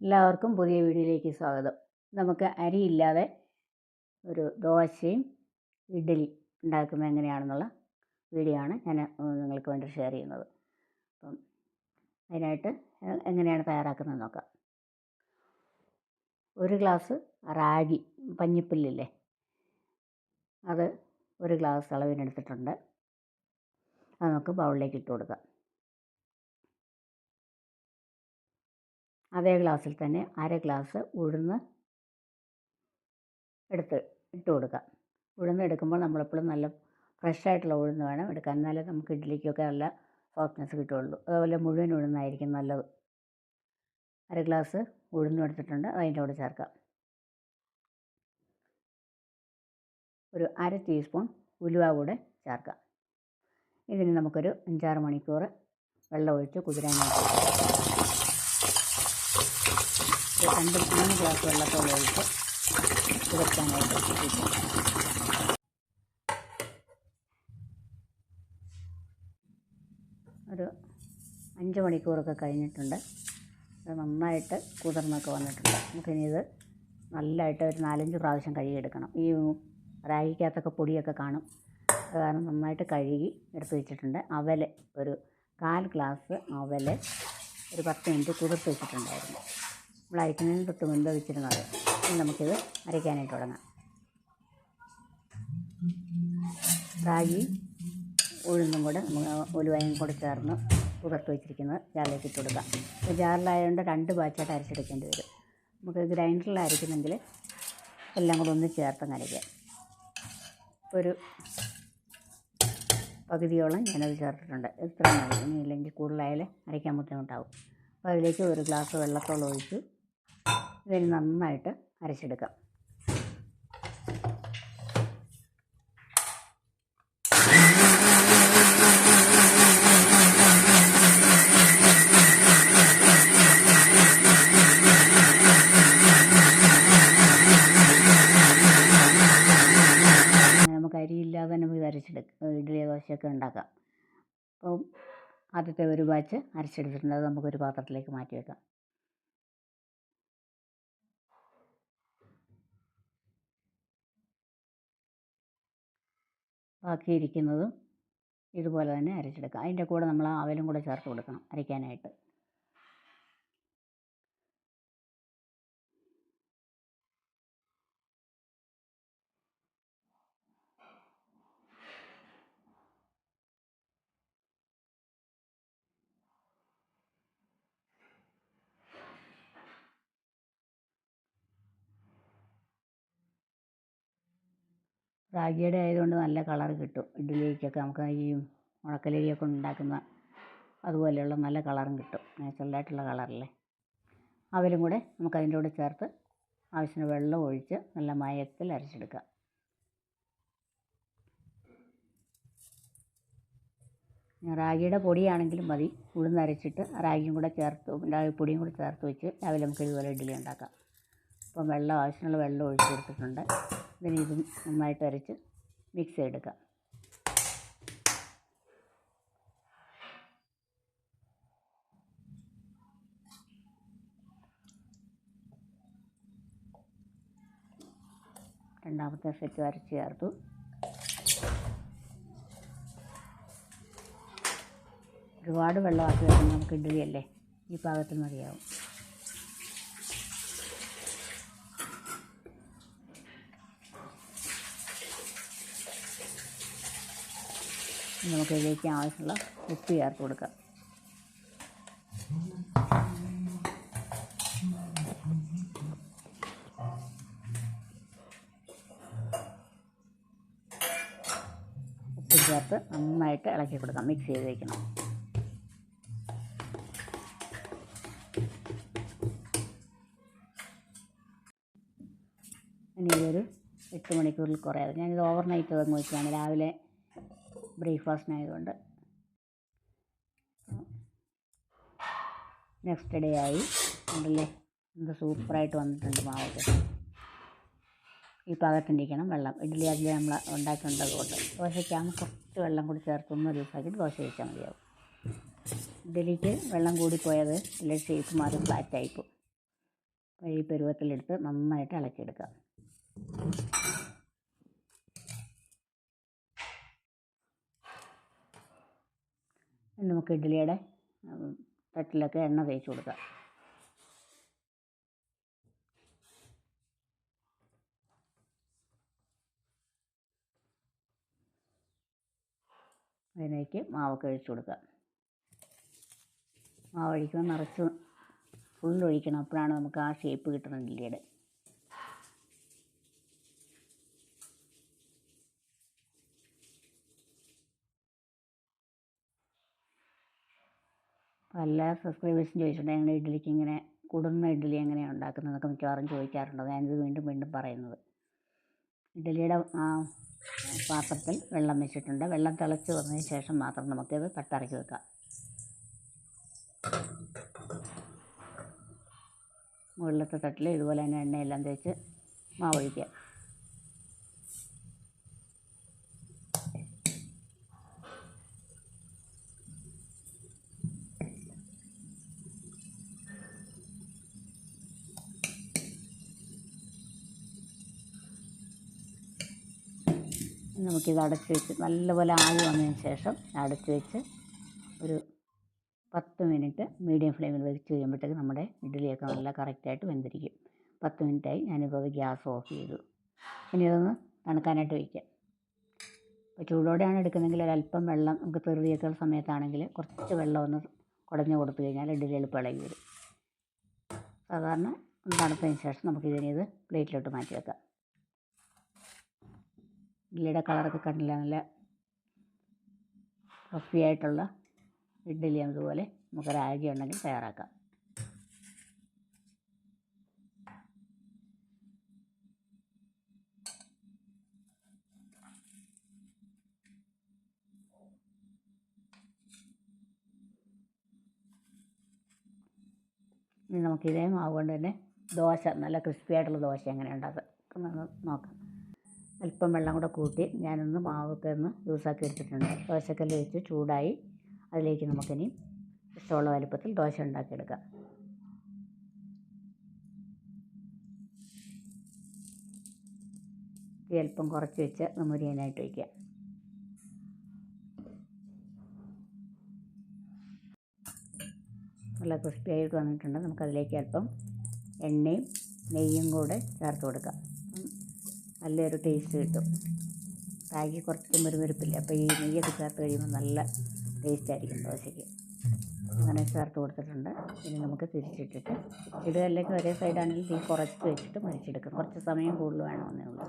എല്ലാവർക്കും പുതിയ വീഡിയോയിലേക്ക് സ്വാഗതം. നമുക്ക് അരിയില്ലാതെ ഒരു ദോശയും ഇഡ്ഡലി ഉണ്ടാക്കുന്നത് എങ്ങനെയാണെന്നുള്ള വീഡിയോ ആണ് ഞാൻ നിങ്ങൾക്ക് വേണ്ടി ഷെയർ ചെയ്യുന്നത്. അപ്പം അതിനായിട്ട് എങ്ങനെയാണ് തയ്യാറാക്കുന്നത് നോക്കാം. ഒരു ഗ്ലാസ് റാഗി പഞ്ഞിപ്പുല്ലില്ലേ അത് ഒരു ഗ്ലാസ് അളവിനെടുത്തിട്ടുണ്ട്. അത് നമുക്ക് ബൗളിലേക്ക് ഇട്ട് കൊടുക്കാം. അതേ ഗ്ലാസ്സിൽ തന്നെ അര ഗ്ലാസ് ഉഴുന്ന് എടുത്ത് ഇട്ട് കൊടുക്കാം ഉഴുന്ന് എടുക്കുമ്പോൾ നമ്മളെപ്പോഴും നല്ല ഫ്രഷ് ആയിട്ടുള്ള ഉഴുന്ന് വേണം എടുക്കാൻ. എന്നാലേ നമുക്ക് ഇഡ്ഡലിക്കൊക്കെ നല്ല സോഫ്റ്റ്നെസ് കിട്ടുള്ളൂ അതുപോലെ മുഴുവൻ ഉഴുന്നായിരിക്കും നല്ലത്. അര ഗ്ലാസ് ഉഴുന്നും എടുത്തിട്ടുണ്ട്. അതിന്റെ കൂടെ ചേർക്കാം ഒരു അര ടീസ്പൂൺ ഉലുവ കൂടെ ചേർക്കാം ഇതിന് നമുക്കൊരു അഞ്ചാറ് മണിക്കൂർ വെള്ളം ഒഴിച്ച് കുതിരാനായിട്ട് വെക്കാം. രണ്ട് മൂന്ന് ഗ്ലാസ് വെള്ളത്തോളം ഒഴിച്ച് വെച്ചിരിക്കും ഒരു അഞ്ച് മണിക്കൂറൊക്കെ കഴിഞ്ഞിട്ടുണ്ട്. അത് നന്നായിട്ട് കുതിർന്നൊക്കെ വന്നിട്ടുണ്ട്. നമുക്കിനി ഇത് നല്ലതായിട്ട് ഒരു നാലഞ്ച് പ്രാവശ്യം കഴുകിയെടുക്കണം. ഈ റാഗിക്കകത്തൊക്കെ പൊടിയൊക്കെ കാണും. അത് കാരണം നന്നായിട്ട് കഴുകി എടുത്ത് വെച്ചിട്ടുണ്ട്. അവൽ ഒരു കാൽ ഗ്ലാസ് അവൽ ഒരു പത്ത് മിനിറ്റ് കുതിർത്ത് വെച്ചിട്ടുണ്ടായിരുന്നു. നമ്മൾ തൊട്ട് മുൻപ് വെച്ചിരുന്നത് നമുക്കിത് അരയ്ക്കാനായിട്ട് തുടങ്ങാം. റാഗി ഉഴുന്നും കൂടെ ഉലുവയും കൂടെ ചേർന്ന് പുതർത്ത് വെച്ചിരിക്കുന്നത് ജാറിലേക്ക് ഇട്ട് കൊടുക്കാം. ഇപ്പോൾ ജാറിലായതുകൊണ്ട് രണ്ട് ബാച്ചായിട്ട് അരച്ചെടുക്കേണ്ടി വരും. നമുക്ക് ഗ്രൈൻഡറിൽ അരയ്ക്കുന്നെങ്കിൽ എല്ലാം കൂടെ ഒന്ന് ചേർത്ത് അരയ്ക്കാം. ഒരു പകുതിയോളം ഞാനത് ചേർത്തിട്ടുണ്ട്. ഇത്ര മതി. ഇനി ഇല്ലെങ്കിൽ കൂടുതലായാൽ അരയ്ക്കാൻ ബുദ്ധിമുട്ടാവും. അപ്പോൾ അതിലേക്ക് ഒരു ഗ്ലാസ് വെള്ളത്തോളം ഒഴിച്ചു ഇതിന് നന്നായിട്ട് അരച്ചെടുക്കാം. നമുക്ക് അരിയില്ലാതെ ഇത് അരച്ചെടുക്കാം ഇഡ്ഡലി ദോശയൊക്കെ ഉണ്ടാക്കാം. അപ്പം ആദ്യത്തെ ഒരു ബാച്ച് അരച്ചെടുത്തിട്ടുണ്ട്. അത് നമുക്കൊരു പാത്രത്തിലേക്ക് മാറ്റി വെക്കാം. ബാക്കിയിരിക്കുന്നതും ഇതുപോലെ തന്നെ അരച്ചെടുക്കുക അതിന്റെ കൂടെ നമ്മൾ ആ അവലും കൂടെ ചേർത്ത് കൊടുക്കണം അരയ്ക്കാനായിട്ട്. റാഗിയുടെ ആയതുകൊണ്ട് നല്ല കളർ കിട്ടും. ഇഡ്ഡലിക്കൊക്കെ നമുക്ക് ഈ ഉണക്കലരിയൊക്കെ ഉണ്ടാക്കുന്ന അതുപോലെയുള്ള നല്ല കളറും കിട്ടും. നാച്ചുറലായിട്ടുള്ള കളറല്ലേ? അവലും കൂടെ നമുക്ക് അതിന്റെ കൂടെ ചേർത്ത് ആവശ്യത്തിന് വെള്ളം ഒഴിച്ച് നല്ല മയത്തിൽ അരച്ചെടുക്കാം. റാഗിയുടെ പൊടിയാണെങ്കിലും മതി. ഉഴുന്ന് അരച്ചിട്ട് റാഗിയും കൂടെ ചേർത്ത് പൊടിയും കൂടെ ചേർത്ത് വെച്ച് രാവിലെ നമുക്ക് ഇതുപോലെ ഇഡ്ഡലി ഉണ്ടാക്കാം. അപ്പം വെള്ളം ആവശ്യമുള്ള വെള്ളം ഒഴിച്ച് കൊടുത്തിട്ടുണ്ട്. ഇതിന് ഇത് നന്നായിട്ട് അരച്ച് മിക്സ് ചെയ്തെടുക്കാം. രണ്ടാമത്തെ സെറ്റ് അരച്ച് ചേർത്തു. ഒരുപാട് വെള്ളമാക്കി നമുക്ക് ഇഡ്ഡലിയല്ലേ? ഈ പാകത്തിന് മതിയാവും. നമുക്ക് ഇതിലേക്ക് ആവശ്യമുള്ള ഉപ്പ് ചേർത്ത് കൊടുക്കാം. ഉപ്പ് ചേർത്ത് നന്നായിട്ട് ഇളക്കി കൊടുക്കാം. മിക്സ് ചെയ്ത് വയ്ക്കണം ഇനി ഇതൊരു എട്ട് മണിക്കൂറിൽ കുറയാതെ ഞാനിത് ഓവർ നൈറ്റ് അങ്ങ് വയ്ക്കുകയാണ് രാവിലെ ബ്രേക്ക്ഫാസ്റ്റിനായതുകൊണ്ട് നെക്സ്റ്റ് ഡേ ആയി. ഉണ്ടല്ലേ എന്ത് സൂപ്പറായിട്ട് വന്നിട്ടുണ്ട് മാവൊക്കെ. ഈ പാകത്തിണ്ടിരിക്കണം വെള്ളം. ഇഡ്ഡലി അതിൽ നമ്മൾ ഉണ്ടാക്കേണ്ടത് കൊണ്ട്. ദോശയ്ക്കാകുമ്പോൾ കുറച്ച് വെള്ളം കൂടി ചേർത്ത് ഒന്ന് ദിവസമാക്കിയിട്ട് ദോശ കഴിച്ചാൽ മതിയാവും. ഇഡ്ഡലിക്ക് വെള്ളം കൂടിപ്പോയത് ഇല്ല ഷേപ്പ് മാറി ഫ്ലാറ്റായിപ്പോൾ ഈ പരുവത്തിലെടുത്ത് നന്നായിട്ട് ഇളക്കിയെടുക്കുക നമുക്ക് ഇഡ്ഡലിയുടെ തട്ടിലൊക്കെ എണ്ണ തേച്ച് കൊടുക്കാം. അതിലേക്ക് മാവൊക്കെ ഒഴിച്ചു കൊടുക്കുക. മാവ് ഒഴിക്കുമ്പോൾ നിറച്ച് ഫുള്ളൊഴിക്കണം അപ്പോഴാണ് നമുക്ക് ആ ഷേപ്പ് കിട്ടുന്നത് ഇഡ്ഡലിയുടെ. പല സബ്സ്ക്രൈബേഴ്സും ചോദിച്ചിട്ടുണ്ട് ഞങ്ങളുടെ ഇഡ്ഡലിക്ക് ഇങ്ങനെ കുടുന്ന ഇഡ്ഡലി എങ്ങനെയാണ് ഉണ്ടാക്കുന്നതൊക്കെ മിക്കവാറും ചോദിക്കാറുണ്ട്. ഞാനിത് വീണ്ടും വീണ്ടും പറയുന്നത്. ഇഡ്ഡലിയുടെ ആ പാത്രത്തിൽ വെള്ളം വെച്ചിട്ടുണ്ട്. വെള്ളം തിളച്ച് വന്നതിന് ശേഷം മാത്രം നമുക്കിത് തട്ടിറക്കി വെക്കാം. മുകളിലത്തെ തട്ടിൽ ഇതുപോലെ തന്നെ എണ്ണയെല്ലാം തേച്ച് മാവൊഴിക്കുക നമുക്കിത് അടച്ച് വെച്ച് നല്ലപോലെ ആവി വന്നതിന് ശേഷം അടച്ച് വെച്ച് ഒരു പത്ത് മിനിറ്റ് മീഡിയം ഫ്ലെയിമിൽ വെച്ച് കഴിയുമ്പോഴത്തേക്ക് നമ്മുടെ ഇഡ്ഡലിയൊക്കെ നല്ല കറക്റ്റായിട്ട് വെന്തിരിക്കും. പത്ത് മിനിറ്റായി ഞാനിപ്പോൾ അത് ഗ്യാസ് ഓഫ് ചെയ്തു. ഇനി ഇതൊന്ന് തണുക്കാനായിട്ട് വയ്ക്കാം. ഇപ്പോൾ ചൂടോടെയാണ് എടുക്കുന്നതെങ്കിൽ ഒരല്പം വെള്ളം നമുക്ക് തെറുതിയൊക്കെ സമയത്താണെങ്കിൽ കുറച്ച് വെള്ളം ഒന്ന് കുടഞ്ഞു കൊടുത്തു കഴിഞ്ഞാൽ ഇഡ്ഡലി എളുപ്പം ഇളകി വരും. സാധാരണ തണുത്തതിന് ശേഷം നമുക്കിതിനെ ഇത് പ്ലേറ്റിലോട്ട് മാറ്റി വെക്കാം. ഇഡ്ഡലിയുടെ കളറൊക്കെ കണ്ടില്ല? നല്ല ഫ്ലഫി ആയിട്ടുള്ള ഇഡ്ഡലി അതുപോലെ നമുക്ക് റാഗി ഉണ്ടെങ്കിൽ തയ്യാറാക്കാം. ഇനി നമുക്ക് ഇതേ മാവ് കൊണ്ട് തന്നെ ദോശ നല്ല ക്രിസ്പി ആയിട്ടുള്ള ദോശ എങ്ങനെ നോക്കാം. അല്പം വെള്ളം കൂടെ കൂട്ടി ഞാനൊന്ന് മാവൊക്കെ ഒന്ന് ലൂസാക്കി എടുത്തിട്ടുണ്ട്. ദോശക്കല്ല് വെച്ച് ചൂടായി അതിലേക്ക് നമുക്കിനി ഇഷ്ടമുള്ള വലുപ്പത്തിൽ ദോശ ഉണ്ടാക്കിയെടുക്കാം. അല്പം കുറച്ച് വെച്ച് മുരിയാനായിട്ട് വയ്ക്കുക നല്ല ക്രിസ്പി ആയിട്ട് വന്നിട്ടുണ്ട്. നമുക്കതിലേക്ക് അല്പം എണ്ണയും നെയ്യും കൂടെ ചേർത്ത് കൊടുക്കാം. നല്ലൊരു ടേസ്റ്റ് കിട്ടും. റാഗി കുറച്ച് മുരുമുരുപ്പില്ല അപ്പോൾ ഈ നെയ്യൊക്കെ ചേർത്ത് കഴിയുമ്പോൾ നല്ല ടേസ്റ്റ് ആയിരിക്കും ദോശയ്ക്ക്. അങ്ങനെ ചേർത്ത് കൊടുത്തിട്ടുണ്ട്. ഇനി നമുക്ക് തിരിച്ചിട്ടിട്ട് ഇത് അല്ലെങ്കിൽ ഒരേ സൈഡാണെങ്കിൽ തീ കുറച്ച് വെച്ചിട്ട് മരിച്ചെടുക്കും. കുറച്ച് സമയം കൂടുതൽ വേണമെന്നേ ഉള്ളൂ.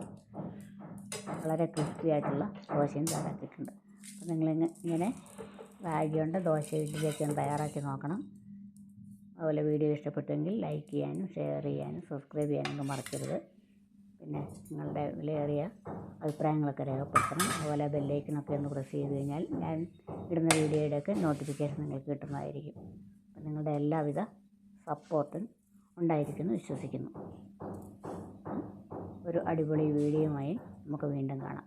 വളരെ ക്രിസ്പി ആയിട്ടുള്ള ദോശയും തയ്യാറാക്കിയിട്ടുണ്ട്. അപ്പോൾ നിങ്ങളിങ്ങ ഇങ്ങനെ റാഗി കൊണ്ട് ദോശ ഇഡ്ഡലിയൊക്കെ ഒന്ന് തയ്യാറാക്കി നോക്കണം. അതുപോലെ വീഡിയോ ഇഷ്ടപ്പെട്ടെങ്കിൽ ലൈക്ക് ചെയ്യാനും ഷെയർ ചെയ്യാനും സബ്സ്ക്രൈബ് ചെയ്യാനൊക്കെ മറക്കരുത്. പിന്നെ നിങ്ങളുടെ വിലയേറിയ അഭിപ്രായങ്ങളൊക്കെ രേഖപ്പെടുത്തണം. അതുപോലെ ബെല്ലൈക്കനൊക്കെ ഒന്ന് പ്രസ് ചെയ്ത് കഴിഞ്ഞാൽ ഞാൻ ഇടുന്ന വീഡിയോയുടെയൊക്കെ നോട്ടിഫിക്കേഷൻ നിങ്ങൾക്ക് കിട്ടുന്നതായിരിക്കും. അപ്പം നിങ്ങളുടെ എല്ലാവിധ സപ്പോർട്ടും ഉണ്ടായിരിക്കുമെന്ന് വിശ്വസിക്കുന്നു. ഒരു അടിപൊളി വീഡിയോയുമായി നമുക്ക് വീണ്ടും കാണാം.